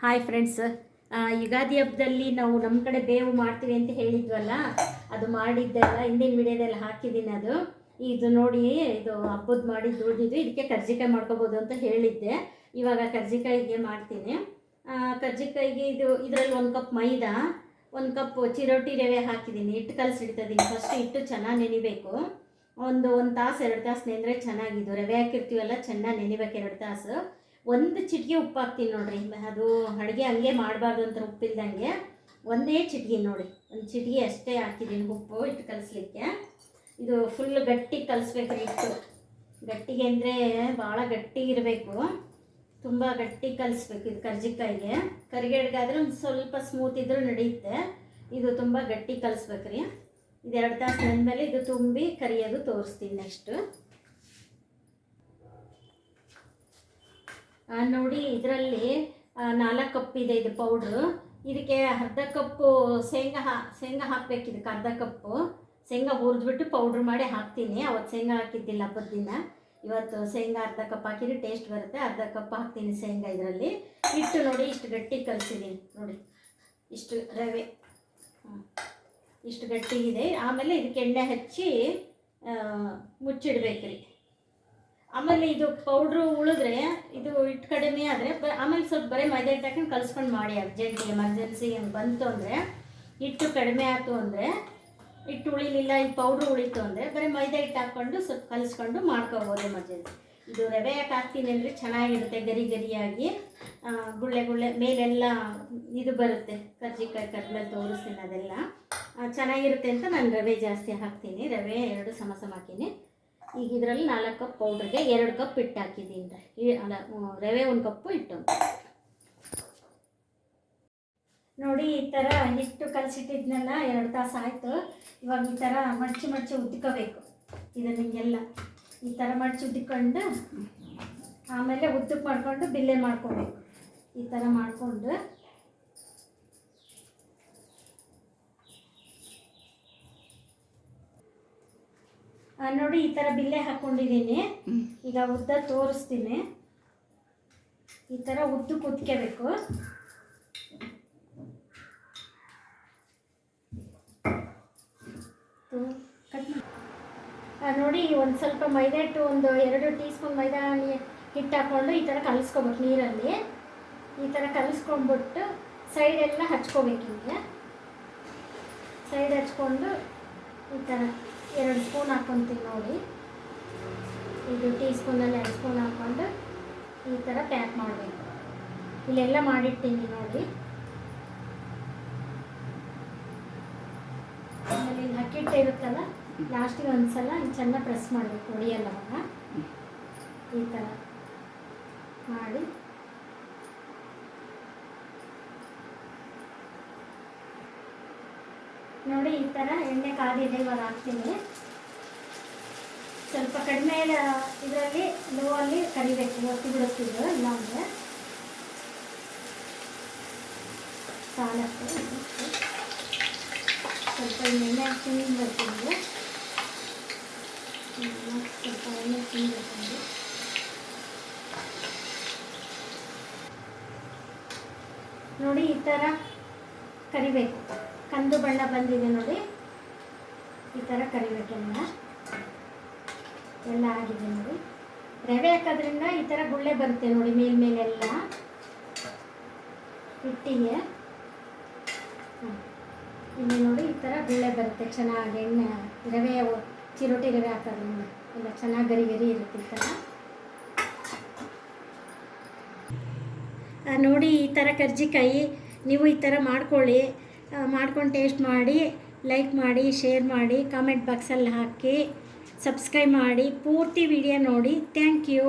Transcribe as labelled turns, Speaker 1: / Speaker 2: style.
Speaker 1: Hi friends Ugadi ಹಬ್ಬದಲ್ಲಿ ನಾವು ನಮ್ಮ ಕಡೆ ಬೇವು ಮಾಡ್ತೀವಿ ಅಂತ ಹೇಳಿದ್ವಲ್ಲ, ಅದು ಮಾಡಿದ್ದೆಲ್ಲ ಹಿಂದಿನ ವಿಡಿಯೋದಲ್ಲಿ ಹಾಕಿದ್ದೀನಿ ಅದು. ಇದು ನೋಡಿ, ಇದು ಹಬ್ಬದ ಮಾಡಿ ದುಡ್ದಿದ್ದು ಇದಕ್ಕೆ ಕರ್ಜಿಕಾಯಿ ಮಾಡ್ಕೋಬೋದು ಅಂತ ಹೇಳಿದ್ದೆ. ಇವಾಗ ಕರ್ಜಿಕಾಯಿಗೆ ಮಾಡ್ತೀನಿ. ಕರ್ಜಿಕಾಯಿಗೆ ಇದು, ಇದರಲ್ಲಿ ಒಂದು ಕಪ್ ಮೈದಾ, ಒಂದು ಕಪ್ ಚಿರೋಟಿ ರವೆ ಹಾಕಿದ್ದೀನಿ ಹಿಟ್ಟು ಕಲಸಿಡ್ತಿದ್ದೀನಿ ಫಸ್ಟ್ ಹಿಟ್ಟು ಚೆನ್ನಾಗಿ ನೆನಿಬೇಕು. ಒಂದು ಒಂದು ತಾಸು, ಎರಡು ತಾಸು ನೆನೆದ್ರೆ ಚೆನ್ನಾಗಿದ್ದು. ರವೆ ಹಾಕಿರ್ತೀವಲ್ಲ, ಚೆನ್ನಾಗಿ ನೆನಿಬೇಕು ಎರಡು ತಾಸು. ಒಂದು ಚಿಟಿಕೆ ಉಪ್ಪು ಹಾಕ್ತೀನಿ ನೋಡ್ರಿ ಅದು ಅಡುಗೆ ಹಂಗೆ ಮಾಡಬಾರ್ದು ಅಂತ ಉಪ್ಪಿಲ್ದಂಗೆ ಒಂದೇ ಚಿಟಿಗೆ ನೋಡಿ. ಒಂದು ಚಿಟಿಕೆ ಅಷ್ಟೇ ಹಾಕಿದ್ದೀನಿ ಉಪ್ಪು ಹಿಟ್ಟು ಕಲಿಸ್ಲಿಕ್ಕೆ. ಇದು ಫುಲ್ ಗಟ್ಟಿ ಕಲಿಸ್ಬೇಕ್ರಿ ಹಿಟ್ಟು. ಗಟ್ಟಿಗೆ ಅಂದರೆ ಭಾಳ ಗಟ್ಟಿಗಿರಬೇಕು ತುಂಬ ಗಟ್ಟಿ ಕಲಿಸ್ಬೇಕು ಇದು ಕರ್ಜಿಕಾಯಿಗೆ. ಕರಿಗಡ್ಗಾದ್ರೆ ಒಂದು ಸ್ವಲ್ಪ ಸ್ಮೂತ್ ಇದ್ದರೂ ನಡೆಯುತ್ತೆ. ಇದು ತುಂಬ ಗಟ್ಟಿ ಕಲಿಸ್ಬೇಕ್ರಿ. ಎರಡು ತಾಸು ನೆಂದಮೇಲೆ ಇದು ತುಂಬಿ ಕರಿಯೋದು ತೋರಿಸ್ತೀನಿ ನೆಕ್ಸ್ಟು ನೋಡಿ ಇದರಲ್ಲಿ ನಾಲ್ಕು ಕಪ್ ಇದೆ ಇದು ಪೌಡ್ರು ಇದಕ್ಕೆ ಅರ್ಧ ಕಪ್ಪು ಶೇಂಗಾ ಹಾ, ಶೇಂಗಾ ಹಾಕ್ಬೇಕು ಇದಕ್ಕೆ ಅರ್ಧ ಕಪ್ಪು ಶೇಂಗಾ ಹುರಿದ್ಬಿಟ್ಟು ಪೌಡ್ರ್ ಮಾಡಿ ಹಾಕ್ತೀನಿ. ಅವತ್ತು ಶೇಂಗಾ ಹಾಕಿದ್ದಿಲ್ಲ ಹಬ್ಬದ ಇವತ್ತು ಶೇಂಗಾ ಅರ್ಧ ಕಪ್ ಹಾಕಿದ್ರೆ ಟೇಸ್ಟ್ ಬರುತ್ತೆ. ಅರ್ಧ ಕಪ್ ಹಾಕ್ತೀನಿ ಶೇಂಗಾ ಇದರಲ್ಲಿ. ಹಿಟ್ಟು ನೋಡಿ, ಇಷ್ಟು ಗಟ್ಟಿ ಕಲಿಸಿದ್ದೀನಿ ನೋಡಿ, ಇಷ್ಟು ರವೆ. ಇಷ್ಟು ಗಟ್ಟಿಗಿದೆ. ಆಮೇಲೆ ಇದಕ್ಕೆ ಎಣ್ಣೆ ಹಚ್ಚಿ ಮುಚ್ಚಿಡ್ಬೇಕು ಮುಚ್ಚಿಡ್ಬೇಕ್ರಿ. ಆಮೇಲೆ ಇದು ಪೌಡ್ರು ಉಳಿದ್ರೆ ಇದು ಹಿಟ್ಟು ಕಡಿಮೆ ಆದರೆ ಬ ಆಮೇಲೆ ಸ್ವಲ್ಪ ಬರೀ ಮೈದಾ ಹಿಟ್ಟು ಹಾಕೊಂಡು ಕಲಿಸ್ಕೊಂಡು ಮಾಡಿ ಅರ್ಜೆಂಟ್ ಎಮರ್ಜೆನ್ಸಿ ಬಂತು ಅಂದರೆ, ಹಿಟ್ಟು ಕಡಿಮೆ ಆಯಿತು ಅಂದರೆ, ಹಿಟ್ಟು ಉಳಿಲಿಲ್ಲ, ಈ ಪೌಡ್ರು ಉಳಿತು ಅಂದರೆ ಬರೀ ಮೈದಾ ಹಿಟ್ಟು ಹಾಕ್ಕೊಂಡು ಸ್ವಲ್ಪ ಕಲಿಸ್ಕೊಂಡು ಮಾಡ್ಕೋಬೋದು ಎಮರ್ಜೆನ್ಸಿ ಇದು ರವೆ ಯಾಕೆ ಹಾಕ್ತೀನಿ ಅಂದರೆ ಚೆನ್ನಾಗಿರುತ್ತೆ, ಗರಿ ಗರಿಯಾಗಿ ಗುಳ್ಳೆ ಗುಳ್ಳೆ ಮೇಲೆಲ್ಲ ಇದು ಬರುತ್ತೆ, ಕರ್ಜಿಕಾಯಿ ಕಡಲೆ ತೋರಿಸ್ತೀನಿ ಅದೆಲ್ಲ. ಚೆನ್ನಾಗಿರುತ್ತೆ ಅಂತ ನಾನು ರವೆ ಜಾಸ್ತಿ ಹಾಕ್ತೀನಿ, ರವೆ ಎರಡು ಸಮ ಹಾಕೀನಿ ಈಗ ಇದರಲ್ಲಿ ನಾಲ್ಕು ಕಪ್ ಪೌಡ್ರಿಗೆ ಎರಡು ಕಪ್ ಹಿಟ್ಟು ಹಾಕಿದ್ದೀನಿ ಅಲ್ಲ ರವೆ ಒಂದು ಕಪ್ಪು ಹಿಟ್ಟು ನೋಡಿ, ಈ ಥರ ಹಿಟ್ಟು ಕಲಸಿಟ್ಟಿದ್ನೆಲ್ಲ, ಎರಡು ತಾಸು ಆಯಿತು. ಇವಾಗ ಈ ಥರ ಮಡ್ಚಿ ಮಡ್ಚಿ ಉದ್ಕೋಬೇಕು. ಇದನ್ನ ಹಿಂಗೆಲ್ಲ ಈ ಥರ ಮಡ್ಚಿ ಉದ್ಕೊಂಡು, ಆಮೇಲೆ ಉದ್ದಕ್ಕೆ ಮಾಡಿಕೊಂಡು ಬಿಲ್ಲೆ ಮಾಡ್ಕೋಬೇಕು. ಈ ಥರ ಮಾಡಿಕೊಂಡು. ನೋಡಿ ಈ ಥರ ಬಿಲ್ಲೆ ಹಾಕ್ಕೊಂಡಿದ್ದೀನಿ ಈಗ ಉದ್ದ ತೋರಿಸ್ತೀನಿ. ಈ ಥರ ಉದ್ದು ಕುದ್ಕೋಬೇಕು ನೋಡಿ ಒಂದು ಸ್ವಲ್ಪ ಮೈದಾ ಹಿಟ್ಟು ಒಂದು ಎರಡು ಟೀ ಸ್ಪೂನ್ ಮೈದಾ ಹಿಟ್ಟು ಹಾಕ್ಕೊಂಡು ಈ ಥರ ಕಲಿಸ್ಕೊಬೇಕು ನೀರಲ್ಲಿ. ಈ ಥರ ಕಲಿಸ್ಕೊಂಡ್ಬಿಟ್ಟು ಸೈಡೆಲ್ಲ ಹಚ್ಕೋಬೇಕು ಹಿಂಗೆ. ಸೈಡ್ ಹಚ್ಕೊಂಡು ಈ ಥರ ಎರಡು ಸ್ಪೂನ್ ಹಾಕ್ಕೊತೀನಿ ನೋಡಿ. ಇದು ಟೀ ಸ್ಪೂನಲ್ಲಿ ಎರಡು ಸ್ಪೂನ್ ಹಾಕ್ಕೊಂಡು ಈ ಥರ ಪ್ಯಾಕ್ ಮಾಡಬೇಕು. ಇಲ್ಲೆಲ್ಲ ಮಾಡಿಟ್ಟೀನಿ ನೋಡಿ. ಆಮೇಲೆ ಇಲ್ಲಿ ಹಕ್ಕಿಟ್ಟು ಇರುತ್ತಲ್ಲ, ಲಾಸ್ಟಿಗೆ ಒಂದು ಸಲ ಹಿಂಗ್ ಚೆನ್ನಾಗಿ ಪ್ರೆಸ್ ಮಾಡಬೇಕು ಹೊಡಿಯಲ್ಲ ಈ ಥರ ಮಾಡಿ. ನೋಡಿ ಈ ಥರ ಎಣ್ಣೆ ಕಾದಿದೆ ಇವಾಗ ಹಾಕ್ತೀನಿ. ಸ್ವಲ್ಪ ಕಡಿಮೆ ಇದರಲ್ಲಿ ಲೋ ಅಲ್ಲಿ ಕರಿಬೇಕು, ಒತ್ತಿ ಬಿಡುತ್ತಿದ್ದು ಇಲ್ಲಾಂದರೆ ಸಾಲಕ್ಕೆ ಸ್ವಲ್ಪ ಎಣ್ಣೆ ಹಾಕ್ತೀನಿ ಬರ್ತೀನಿ ಸ್ವಲ್ಪ ಎಣ್ಣೆ ನೋಡಿ ಈ ಥರ ಕರಿಬೇಕು. ಕಂದು ಬಣ್ಣ ಬಂದಿದೆ ನೋಡಿ. ಈ ಥರ ಕರಿಬೇಕೆಲ್ಲ ಎಲ್ಲ ಆಗಿದೆ ನೋಡಿ. ರವೆ ಹಾಕೋದ್ರಿಂದ ಈ ಥರ ಗುಳ್ಳೆ ಬರುತ್ತೆ ನೋಡಿ ಮೇಲ್ಮೇಲೆಲ್ಲ ಹಿಟ್ಟಿಗೆ. ಇಲ್ಲಿ ನೋಡಿ ಈ ಥರ ಗುಳ್ಳೆ ಬರುತ್ತೆ. ಚೆನ್ನಾಗಿ ಎಣ್ಣೆ ರವೆ ಚಿರೋಟಿ ರವೆ ಹಾಕೋದ್ರಿಂದ ಎಲ್ಲ ಚೆನ್ನಾಗಿ ಗರಿ ಗರಿ ಇರುತ್ತೆ ಈ ಥರ ನೋಡಿ ಈ ಥರ ಕರ್ಜಿಕಾಯಿ, ನೀವು ಈ ಥರ ಮಾಡ್ಕೊಳ್ಳಿ. ಮಾಡ್ಕೊಂಡು ಟೇಸ್ಟ್ ಮಾಡಿ ಲೈಕ್ ಮಾಡಿ ಶೇರ್ ಮಾಡಿ ಕಾಮೆಂಟ್ ಬಾಕ್ಸಲ್ಲಿ ಹಾಕಿ ಸಬ್ಸ್ಕ್ರೈಬ್ ಮಾಡಿ, ಪೂರ್ತಿ ವಿಡಿಯೋ ನೋಡಿ. Thank you